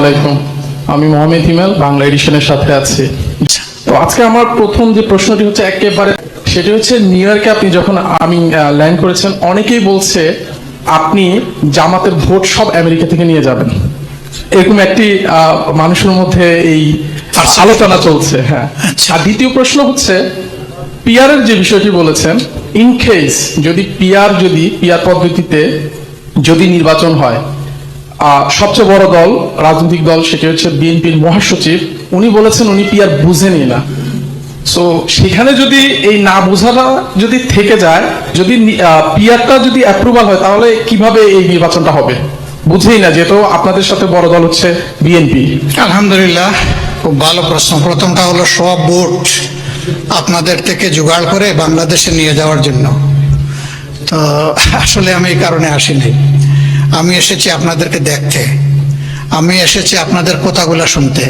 আলাইকুম। আমি মোহাম্মদ হিমেল বাংলা এডিশনের সাথে আছি। তো আজকে আমার প্রথম যে প্রশ্নটি হচ্ছে একেবারে, সেটি হচ্ছে নিউ আপনি যখন আমি ল্যান্ড করেছেন, অনেকেই বলছে আপনি জামাতের ভোট সব আমেরিকা থেকে নিয়ে যাবেন। এরকম একটি মানুষের মধ্যে এই আলোচনা চলছে হ্যাঁ। আর দ্বিতীয় প্রশ্ন হচ্ছে, পিয়ারের যে বিষয়টি বলেছেন ইন কেস যদি পিয়ার যদি পিয়ার পদ্ধতিতে যদি নির্বাচন হয়। আহ, সবচেয়ে বড় দল রাজনৈতিক দল সেটি হচ্ছে বিএনপির মহাসচিব। উনি বলেছেন উনি পিয়ার বুঝেনি না। সো সেখানে যদি এই না বোঝাটা যদি থেকে যায় যদি পিয়ারটা যদি অ্যাপ্রুভাল হয় তাহলে কীভাবে এই নির্বাচনটা হবে? বুঝেই না যেহেতু আপনাদের সাথে বড় দল হচ্ছে বিএনপি। আলহামদুলিল্লাহ খুব ভালো প্রশ্ন। প্রথমটা হলো সব ভোট আপনাদের থেকে জোগাড় করে বাংলাদেশে নিয়ে যাওয়ার জন্য। তো আসলে আমি এই কারণে আসি নাই আমি এসেছি আপনাদেরকে দেখতে। আমি এসেছি আপনাদের কথাগুলো শুনতে।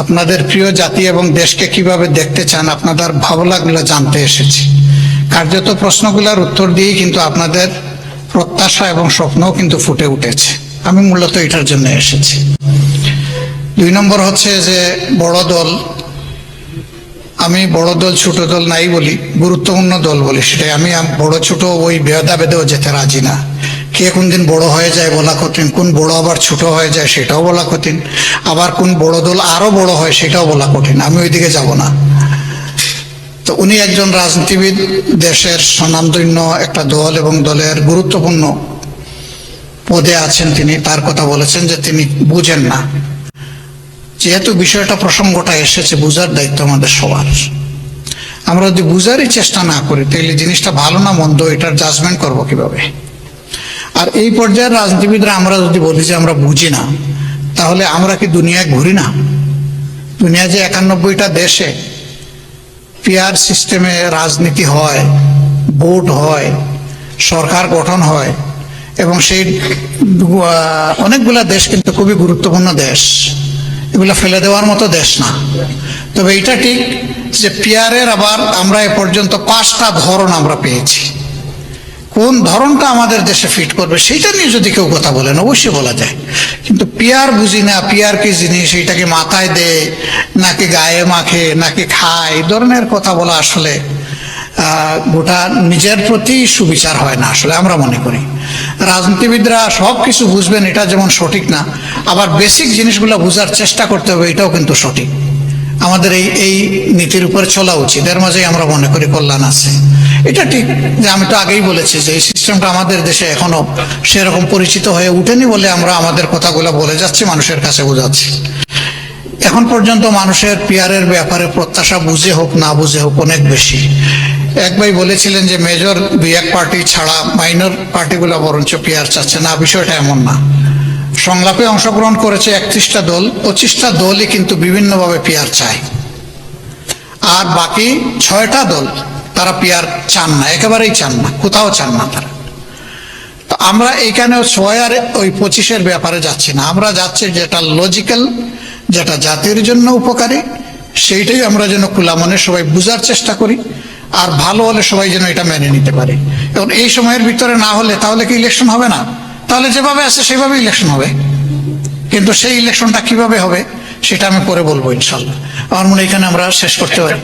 আপনাদের প্রিয় জাতি এবং দেশকে কীভাবে দেখতে চান, আপনাদের ভাবনাগুলো জানতে এসেছি। কার্যত প্রশ্নগুলোর উত্তর দিয়েই কিন্তু আপনাদের প্রত্যাশা এবং স্বপ্নও কিন্তু ফুটে উঠেছে। আমি মূলত এটার জন্য এসেছি। দুই নম্বর হচ্ছে যে বড় দল আমি বড় দল, ছোট দল নাই বলি, গুরুত্বপূর্ণ দল বলি সেটাই। আমি বড়, ছোট ওই ভেদা ভেদেও যেতে রাজি না। কে কোন দিন বড় হয়ে যায় বলা কঠিন, কোন বড় আবার ছোট হয়ে যায় সেটাও বলা কঠিন। আবার কোন বড় দল আরও বড় হয় সেটাও বলা কঠিন। আমি ওইদিকে যাব না। তো উনি একজন রাজনীতিবিদ, দেশের স্বনামধন্য একটা দল এবং দলের গুরুত্বপূর্ণ পদে আছেন তিনি। তার কথা বলেছেন যে তিনি বুঝেন না। যেহেতু বিষয়টা প্রসঙ্গটা এসেছে, বুঝার দায়িত্ব আমাদের সবার। আমরা যদি বুঝারই চেষ্টা না করি, তাহলে জিনিসটা ভালো না মন্দ, এটার জাজমেন্ট করব কীভাবে? আর এই পর্যায়ের রাজনীতিবিদরা আমরা যদি বলি যে আমরা বুঝি না, তাহলে আমরা কি দুনিয়ায় ঘুরি না? দুনিয়া যে একানব্বইটা দেশে পিয়ার সিস্টেমে রাজনীতি হয়, ভোট হয়, সরকার গঠন হয়, এবং সেই অনেকগুলা দেশ কিন্তু খুবই গুরুত্বপূর্ণ দেশ। এগুলো ফেলে দেওয়ার মতো দেশ না। তবে এটা ঠিক যে পিয়ারের আবার আমরা এ পর্যন্ত পাঁচটা ধরন আমরা পেয়েছি। কোন ধরনটা আমাদের দেশে ফিট করবে সেটা নিয়ে যদি কেউ কথা বলেন, অবশ্যই বলা যায়। কিন্তু পিয়ার বুঝি না, পিয়ার কি জিনিস এইটাকে মাথায় দেয় নাকি গায়ে মাখে, নাকি খায়, এই ধরনের কথা বলা আসলে গোটা নিজের প্রতি সুবিচার হয় না আসলে, আমরা মনে করি। রাজনীতিবিদরা সব কিছু বুঝবেন, এটা যেমন সঠিক না। আবার বেসিক জিনিসগুলো বোঝার চেষ্টা করতে হবে, এটাও কিন্তু সঠিক। আমাদের এই এই নীতির উপরে চলা উচিত। এর মাঝেই আমরা মনে করি কল্যাণ আছে। এটা ঠিক যে আমি তো আগেই বলেছি যে এই সিস্টেমটা আমাদের দেশে এখনও সেরকম পরিচিত হয়ে উঠেনি বলে আমরা আমাদের কথাগুলো বলে যাচ্ছি, মানুষের কাছে বোঝাচ্ছি। এখন পর্যন্ত মানুষের পিয়ারের ব্যাপারে প্রত্যাশা বুঝে হোক, না বুঝে হোক অনেক বেশি। এক ভাই বলেছিলেন যে মেজর দুই এক পার্টি ছাড়া মাইনর পার্টিগুলো বরঞ্চ পেয়ার চাচ্ছে না, বিষয়টা এমন না। সংলাপে অংশগ্রহণ করেছে একত্রিশটা দল, পঁচিশটা দলই কিন্তু বিভিন্নভাবে পিয়ার চায়। আর বাকি ছয়টা দল, তারা পিয়ার চান না, একেবারেই চান না, কোথাও চান না তারা। তো আমরা এইখানে ছয় আর ওই পঁচিশের ব্যাপারে যাচ্ছি না। আমরা যাচ্ছি যেটা লজিক্যাল যেটা জাতির জন্য উপকারী, সেইটাই আমরা যেন খোলা মনে সবাই বুঝার চেষ্টা করি। আর ভালো হলে সবাই যেন এটা মেনে নিতে পারে। এবং এই সময়ের ভিতরে না হলে তাহলে কি ইলেকশন হবে না? তাহলে যেভাবে আছে সেভাবে ইলেকশন হবে। কিন্তু সেই ইলেকশনটা কীভাবে হবে, সেটা আমি পরে বলব ইনশাল্লাহ আমার মনে হয় এখানে আমরা শেষ করতে পারি।